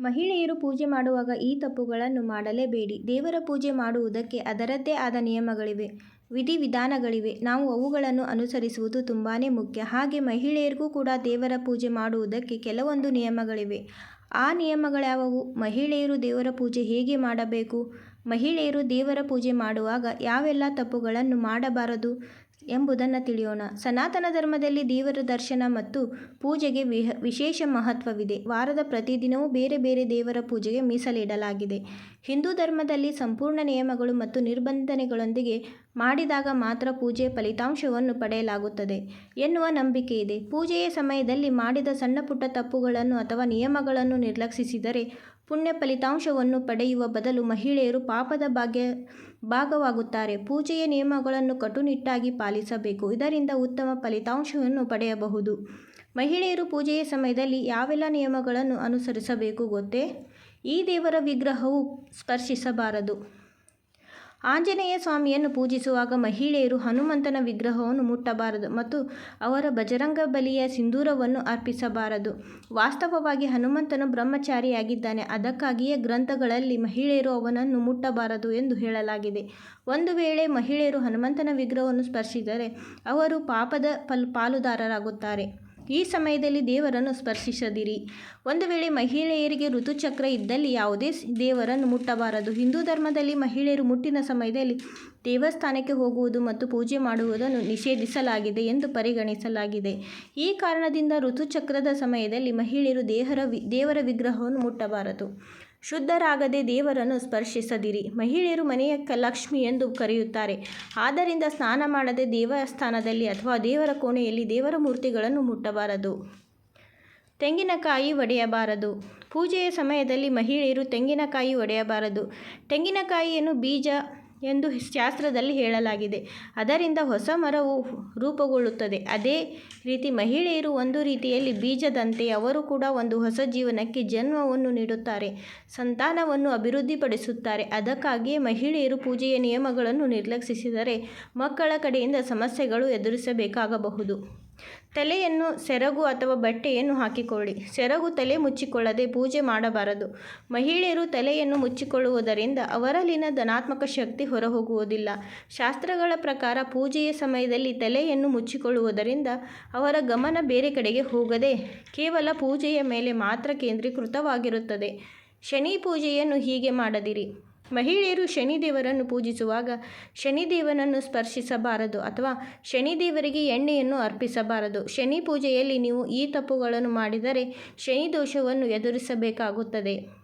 ಮಹಿಳೆಯರು ಪೂಜೆ ಮಾಡುವಾಗ ಈ ತಪ್ಪುಗಳನ್ನು ಮಾಡಲೇಬೇಡಿ. ದೇವರ ಪೂಜೆ ಮಾಡುವುದಕ್ಕೆ ಅದರದ್ದೇ ಆದ ನಿಯಮಗಳಿವೆ, ವಿಧಿ-ವಿಧಾನಗಳಿವೆ. ನಾವು ಅವುಗಳನ್ನು ಅನುಸರಿಸುವುದು ತುಂಬಾ ಮುಖ್ಯ. ಹಾಗೆ ಮಹಿಳೆಯರಿಗೂ ಕೂಡ ದೇವರ ಪೂಜೆ ಮಾಡುವುದಕ್ಕೆ ಕೆಲವೊಂದು ನಿಯಮಗಳಿವೆ. ಆ ನಿಯಮಗಳ್ಯಾವವು ಮಹಿಳೆಯರು ದೇವರ ಪೂಜೆ ಹೇಗೆ ಮಾಡಬೇಕು? ಮಹಿಳೆಯರು ದೇವರ ಪೂಜೆ ಮಾಡುವಾಗ ಯಾವೆಲ್ಲ ತಪ್ಪುಗಳನ್ನು ಮಾಡಬಾರದು ಎಂಬುದನ್ನು ತಿಳಿಯೋಣ. ಸನಾತನ ಧರ್ಮದಲ್ಲಿ ದೇವರ ದರ್ಶನ ಮತ್ತು ಪೂಜೆಗೆ ವಿಶೇಷ ಮಹತ್ವವಿದೆ. ವಾರದ ಪ್ರತಿದಿನವೂ ಬೇರೆ ಬೇರೆ ದೇವರ ಪೂಜೆಗೆ ಮೀಸಲಿಡಲಾಗಿದೆ. ಹಿಂದೂ ಧರ್ಮದಲ್ಲಿ ಸಂಪೂರ್ಣ ನಿಯಮಗಳು ಮತ್ತು ನಿರ್ಬಂಧನೆಗಳೊಂದಿಗೆ ಮಾಡಿದಾಗ ಮಾತ್ರ ಪೂಜೆಯ ಫಲಿತಾಂಶವನ್ನು ಪಡೆಯಲಾಗುತ್ತದೆ ಎನ್ನುವ ನಂಬಿಕೆ ಇದೆ ಪೂಜೆಯ ಸಮಯದಲ್ಲಿ ಮಾಡಿದ ಸಣ್ಣಪುಟ್ಟ ತಪ್ಪುಗಳನ್ನು ಅಥವಾ ನಿಯಮಗಳನ್ನು ನಿರ್ಲಕ್ಷಿಸಿದರೆ ಪುಣ್ಯ ಫಲಿತಾಂಶವನ್ನು ಪಡೆಯುವ ಬದಲು ಮಹಿಳೆಯರು ಪಾಪದ ಭಾಗ್ಯ, ಭಾಗವಾಗುತ್ತಾರೆ. ಪೂಜೆಯ ನಿಯಮಗಳನ್ನು ಕಟ್ಟುನಿಟ್ಟಾಗಿ ಪಾಲಿಸಬೇಕು. ಇದರಿಂದ ಉತ್ತಮ ಫಲಿತಾಂಶವನ್ನು ಪಡೆಯಬಹುದು. ಮಹಿಳೆಯರು ಪೂಜೆಯ ಸಮಯದಲ್ಲಿ ಯಾವೆಲ್ಲ ನಿಯಮಗಳನ್ನು ಅನುಸರಿಸಬೇಕು ಗೊತ್ತೇ? ಈ ದೇವರ ವಿಗ್ರಹವು ಸ್ಪರ್ಶಿಸಬಾರದು. ಆಂಜನೇಯ ಸ್ವಾಮಿಯನ್ನು ಪೂಜಿಸುವಾಗ ಮಹಿಳೆಯರು ಹನುಮಂತನ ವಿಗ್ರಹವನ್ನು ಮುಟ್ಟಬಾರದು ಮತ್ತು ಅವರ ಬಜರಂಗ ಬಲಿಯ ಸಿಂಧೂರವನ್ನು ಅರ್ಪಿಸಬಾರದು. ವಾಸ್ತವವಾಗಿ ಹನುಮಂತನು ಬ್ರಹ್ಮಚಾರಿಯಾಗಿದ್ದಾನೆ. ಅದಕ್ಕಾಗಿಯೇ ಗ್ರಂಥಗಳಲ್ಲಿ ಮಹಿಳೆಯರು ಅವನನ್ನು ಮುಟ್ಟಬಾರದು ಎಂದು ಹೇಳಲಾಗಿದೆ. ಒಂದು ವೇಳೆ ಮಹಿಳೆಯರು ಹನುಮಂತನ ವಿಗ್ರಹವನ್ನು ಸ್ಪರ್ಶಿಸಿದರೆ ಅವರು ಪಾಪದ ಪಲ್ ಪಾಲುದಾರರಾಗುತ್ತಾರೆ. ಈ ಸಮಯದಲ್ಲಿ ದೇವರನ್ನು ಸ್ಪರ್ಶಿಸದಿರಿ. ಒಂದು ವೇಳೆ ಮಹಿಳೆಯರಿಗೆ ಋತುಚಕ್ರ ಇದ್ದಲ್ಲಿ ಯಾವುದೇ ದೇವರನ್ನು ಮುಟ್ಟಬಾರದು. ಹಿಂದೂ ಧರ್ಮದಲ್ಲಿ ಮಹಿಳೆಯರು ಮುಟ್ಟಿನ ಸಮಯದಲ್ಲಿ ದೇವಸ್ಥಾನಕ್ಕೆ ಹೋಗುವುದು ಮತ್ತು ಪೂಜೆ ಮಾಡುವುದನ್ನು ನಿಷೇಧಿಸಲಾಗಿದೆ ಎಂದು ಪರಿಗಣಿಸಲಾಗಿದೆ. ಈ ಕಾರಣದಿಂದ ಋತುಚಕ್ರದ ಸಮಯದಲ್ಲಿ ಮಹಿಳೆಯರು ದೇಹರ ದೇವರ ವಿಗ್ರಹವನ್ನು ಮುಟ್ಟಬಾರದು. ಶುದ್ಧರಾಗದೆ ದೇವರನ್ನು ಸ್ಪರ್ಶಿಸದಿರಿ. ಮಹಿಳೆಯರು ಮನೆಯ ಲಕ್ಷ್ಮಿ ಎಂದು ಕರೆಯುತ್ತಾರೆ. ಆದ್ದರಿಂದ ಸ್ನಾನ ಮಾಡದೆ ದೇವಸ್ಥಾನದಲ್ಲಿ ಅಥವಾ ದೇವರ ಕೋಣೆಯಲ್ಲಿ ದೇವರ ಮೂರ್ತಿಗಳನ್ನು ಮುಟ್ಟಬಾರದು. ತೆಂಗಿನಕಾಯಿ ಒಡೆಯಬಾರದು. ಪೂಜೆಯ ಸಮಯದಲ್ಲಿ ಮಹಿಳೆಯರು ತೆಂಗಿನಕಾಯಿ ಒಡೆಯಬಾರದು. ತೆಂಗಿನಕಾಯಿಯನ್ನು ಬೀಜ ಎಂದು ಶಾಸ್ತ್ರದಲ್ಲಿ ಹೇಳಲಾಗಿದೆ. ಅದರಿಂದ ಹೊಸ ಮರವು ರೂಪುಗೊಳ್ಳುತ್ತದೆ. ಅದೇ ರೀತಿ ಮಹಿಳೆಯರು ಒಂದು ರೀತಿಯಲ್ಲಿ ಬೀಜದಂತೆ. ಅವರು ಕೂಡ ಒಂದು ಹೊಸ ಜೀವನಕ್ಕೆ ಜನ್ಮವನ್ನು ನೀಡುತ್ತಾರೆ, ಸಂತಾನವನ್ನು ಅಭಿವೃದ್ಧಿಪಡಿಸುತ್ತಾರೆ. ಅದಕ್ಕಾಗಿಯೇ ಮಹಿಳೆಯರು ಪೂಜೆಯ ನಿಯಮಗಳನ್ನು ನಿರ್ಲಕ್ಷಿಸಿದರೆ ಮಕ್ಕಳ ಕಡೆಯಿಂದ ಸಮಸ್ಯೆಗಳು ಎದುರಿಸಬೇಕಾಗಬಹುದು. ತಲೆಯನ್ನು ಸೆರಗು ಅಥವಾ ಬಟ್ಟೆಯನ್ನು ಹಾಕಿಕೊಳ್ಳಿ. ಸೆರಗು ತಲೆ ಮುಚ್ಚಿಕೊಳ್ಳದೆ ಪೂಜೆ ಮಾಡಬಾರದು. ಮಹಿಳೆಯರು ತಲೆಯನ್ನು ಮುಚ್ಚಿಕೊಳ್ಳುವುದರಿಂದ ಅವರಲ್ಲಿನ ಧನಾತ್ಮಕ ಶಕ್ತಿ ಹೊರಹೋಗುವುದಿಲ್ಲ. ಶಾಸ್ತ್ರಗಳ ಪ್ರಕಾರ ಪೂಜೆಯ ಸಮಯದಲ್ಲಿ ತಲೆಯನ್ನು ಮುಚ್ಚಿಕೊಳ್ಳುವುದರಿಂದ ಅವರ ಗಮನ ಬೇರೆ ಕಡೆಗೆ ಹೋಗದೆ ಕೇವಲ ಪೂಜೆಯ ಮೇಲೆ ಮಾತ್ರ ಕೇಂದ್ರೀಕೃತವಾಗಿರುತ್ತದೆ. ಶನಿ ಪೂಜೆಯನ್ನು ಹೀಗೆ ಮಾಡದಿರಿ. ಮಹಿಳೆಯರು ಶನಿ ದೇವರನ್ನು ಪೂಜಿಸುವಾಗ ಶನಿದೇವನನ್ನು ಸ್ಪರ್ಶಿಸಬಾರದು ಅಥವಾ ಶನಿದೇವರಿಗೆ ಎಣ್ಣೆಯನ್ನು ಅರ್ಪಿಸಬಾರದು. ಶನಿ ಪೂಜೆಯಲ್ಲಿ ನೀವು ಈ ತಪ್ಪುಗಳನ್ನು ಮಾಡಿದರೆ ಶನಿ ದೋಷವನ್ನು ಎದುರಿಸಬೇಕಾಗುತ್ತದೆ.